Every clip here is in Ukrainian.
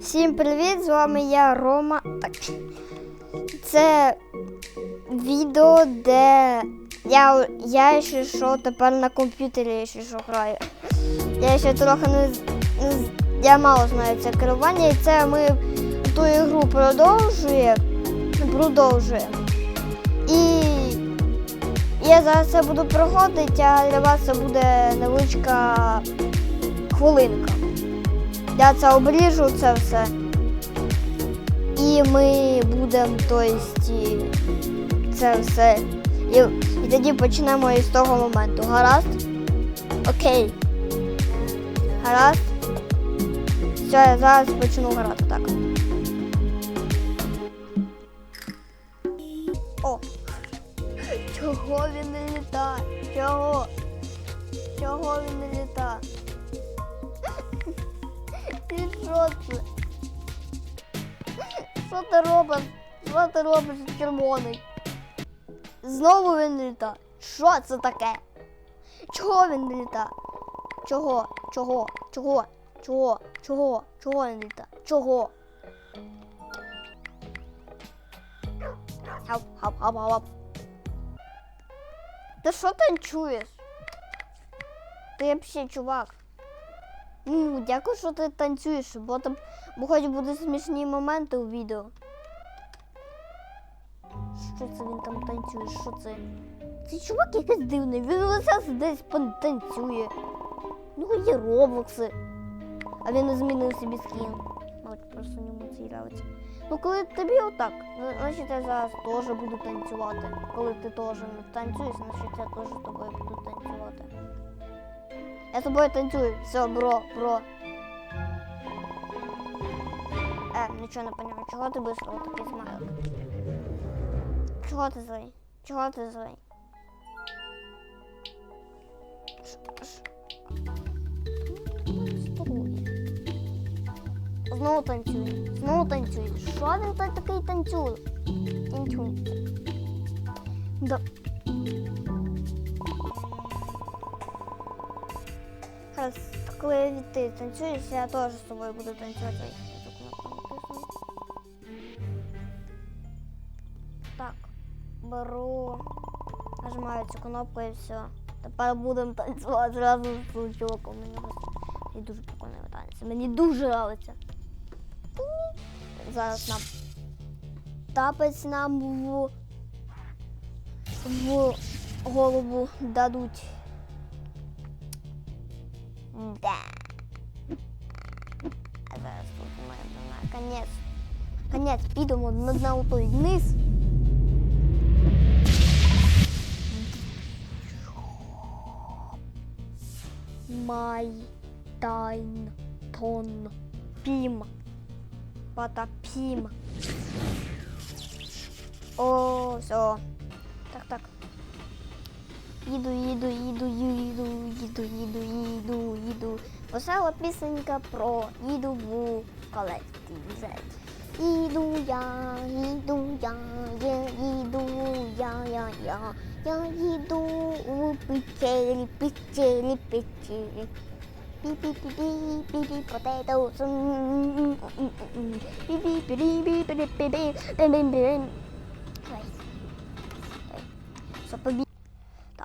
Всім привіт! З вами я Рома. Так. Це відео, де я, я ще що тепер на комп'ютері ще що граю. Я ще трохи не, не я мало знаю це керування, і це ми ту ігру продовжуємо. Продовжуємо. І я зараз це буду проходити, а для вас це буде невеличка хвилинка. Я це обріжу це все. І ми будемо, то есть, це все. І, і тоді почнемо із того моменту. Гаразд? Окей. Гаразд. Все, я зараз почну грати так. О! Чого він не літає? Чого? Чого він не літає? Що ти робиш? Що ти робиш червоний? Знову він літає. Що це таке? Чого він не літає? Чого? Чого? Чого? Чого? Чого? Чого він літає? Чого? Хап, хап, хап, хап. Ти що танцюєш? Ти взагалі чувак. Ну, дякую, що ти танцюєш, бо там бо хоч будуть смішні моменти у відео. Що це він там танцює? Що це? Цей чувак якийсь дивний, він лише десь танцює. Ну, є роблокси. А він не змінив собі скін. Мабуть, просто йому це. Ну, коли тобі отак, ну, значить я зараз теж буду танцювати. Коли ти теж танцюєш, значить я теж тобою буду танцювати. Я з тобою танцюю. Все, бро, бро. Е, нічого не поняла. Чого ти быстро такий смайлик? Чого? Чого ти злий? Ш- ш- Знову танцює. Знову танцює. Що він так такий танцює? Танцює. Да. Раз, коли ти танцюєш, я теж з тобою буду танцювати. Так, беру, нажимаю цю кнопку і все. Тепер будемо танцювати зразу з чуваком. Мені Мені дуже прикольно танці. Мені дуже подобається. Зараз нам тапець нам в, в голову дадуть. Да. А зараз тут ми на конець. Конець підемо на, на той вниз. Май тайн тон пім. Потопім. О, все. ido, ido, ido, ido, ido, ido, ido, ido. Você é uma piscinca pro ido bu collective Ido ya, ido ya, ya, ido ya, ya, ya, ya, ido o pichele, pichele, pichele. Pi pi pi pi potatoes. Pi pi pi pi pi pi pi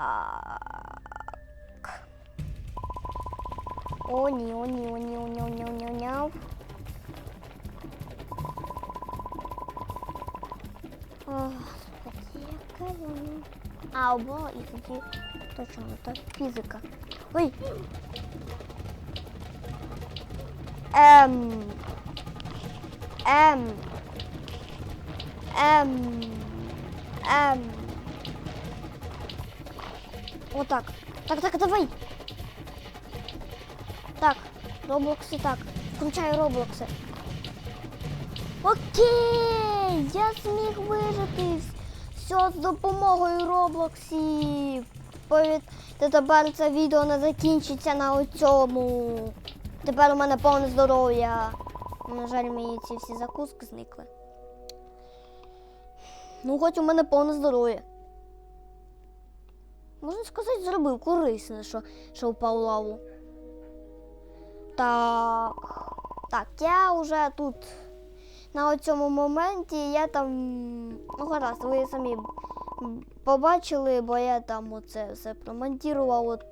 Так. О, ні, о, ні, о, ні, о, ні, о, ні, о, ні, о, ні. Ох. А, обо, і тоді точно, так, фізика. Ой. Ем. Ем. Ем. Ем. Отак. Так, так, давай. Так, роблокси так. Включаю роблокси. Окей! Я зміг вижити. Все з допомогою роблоксів. Повід... Тепер це відео не закінчиться на цьому. Тепер у мене повне здоров'я. На жаль, мені ці всі закуски зникли. Ну, хоч у мене повне здоров'я. Можна сказати, зробив корисне, що, що впав в лаву. Так. Так, я вже тут на цьому моменті, я там, ну гаразд, ви самі побачили, бо я там оце все промонтував от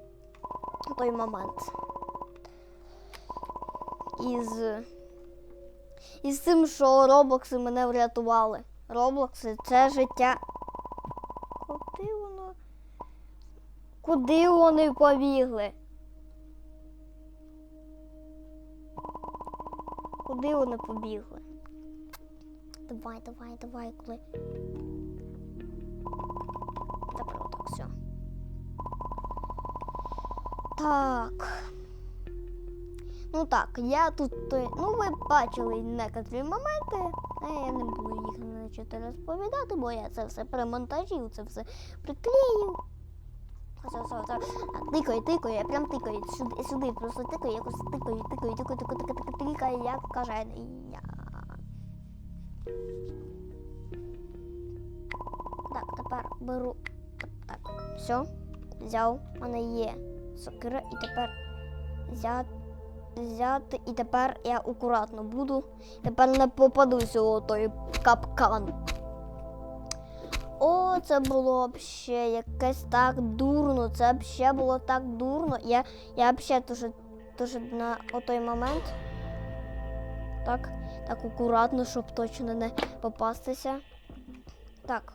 той момент. Із, із тим, що роблокси мене врятували. Роблокси це життя. Куди воно? Куди вони побігли? Куди вони побігли? Давай, давай, давай, коли. Добре, отак, все. Так. Ну так, я тут. Ну, ви бачили некоторі моменти. а Я не буду їх начати розповідати, бо я це все перемонтажив, це все приклеїв. Тикаю, я прям тикаю. Сюди, сюди просто тикаю, якось тикаю, тикаю, тикаю, тикаю, тикаю, тикаю, як каже. Так, тепер беру. Так, все. Взяв. У мене є сокира і тепер взяти. Взяти і тепер я акуратно буду. Тепер не попадуся у той капкан. О, це було б ще якесь так дурно. Це б ще було так дурно. Я, я б ще дуже, дуже на той момент. Так, так акуратно, щоб точно не попастися. Так.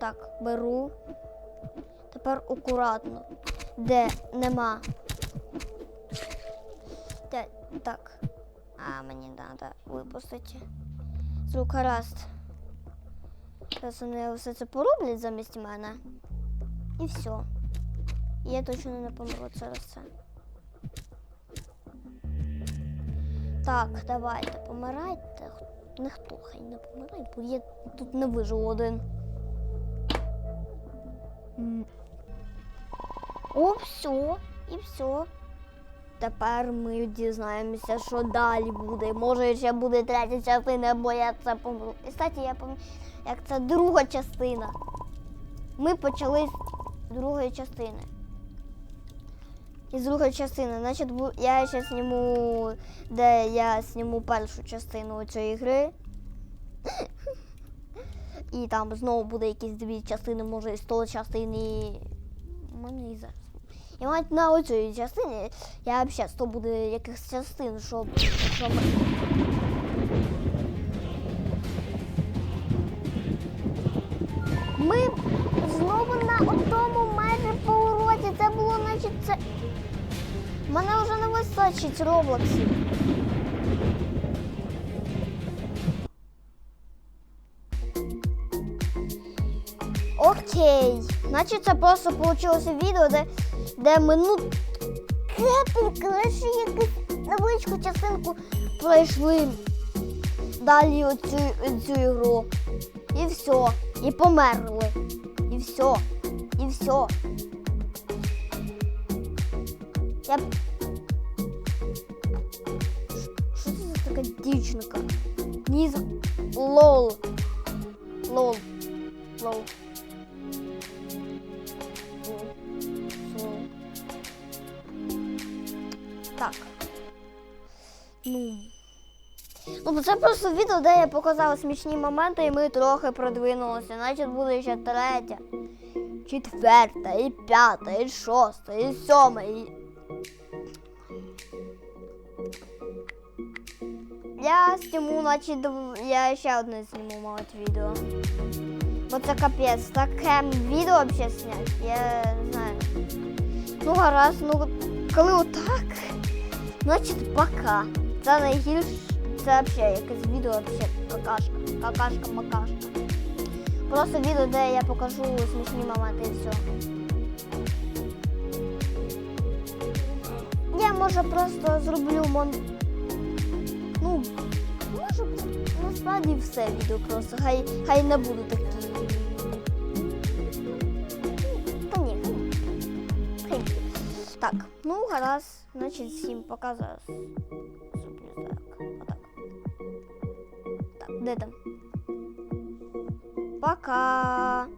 Так, беру. Тепер акуратно. Де нема. Так. А, мені треба випустити. Звук гаразд. Зараз вони все це пороблять замість мене. І все. Я точно не помру через це. Так, давайте, помирайте. Ніхто хай не помирає, бо я тут не виживу один. О, все, і все. Тепер ми дізнаємося, що далі буде. Може, ще буде третя частина, бо я це помру. І кстати, я пам'ятаю, як це друга частина. Ми почали з другої частини. Із другої частини. Значить, я ще зніму, де я зніму першу частину цієї гри. І там знову буде якісь дві частини, може, і 100 частин і. У мене зараз. І навіть на оцій частині я взагалі 100 буде якихось частин, щоб. щоб... Ми знову на тому майже повороті. Це було, значить, це. Мене вже не вистачить роблоксів. Окей. Значить, це просто вийшло відео, де, де ми ну крепенько, лише якусь невеличку частинку пройшли далі оцю, цю ігру. І все. І померли. І все. І все. Я... Що це за така дівчинка? Лол. Лол. Лол. Лол. Так. Ну. Ну, це просто відео, де я показала смішні моменти, і ми трохи продвинулися. Значить, буде ще третя, четверта, і п'ята, і шоста, і сьома. І... Я зніму, значить, я ще одне зніму, мабуть, відео. Бо це капець, таке відео взагалі зняти, я не знаю. Ну, гаразд, ну, коли отак, значить, пока. Це найгірше, це взагалі якесь відео, взагалі какашка, какашка, макашка. Просто відео, де я покажу смішні моменти і все. Я може просто зроблю мон. Ну, може насправді все відео просто. Хай, хай не буду такі. Та ні, хай. Так, ну гаразд, значить всім показую. Зроблю так. Отак. Так, де там? Пока.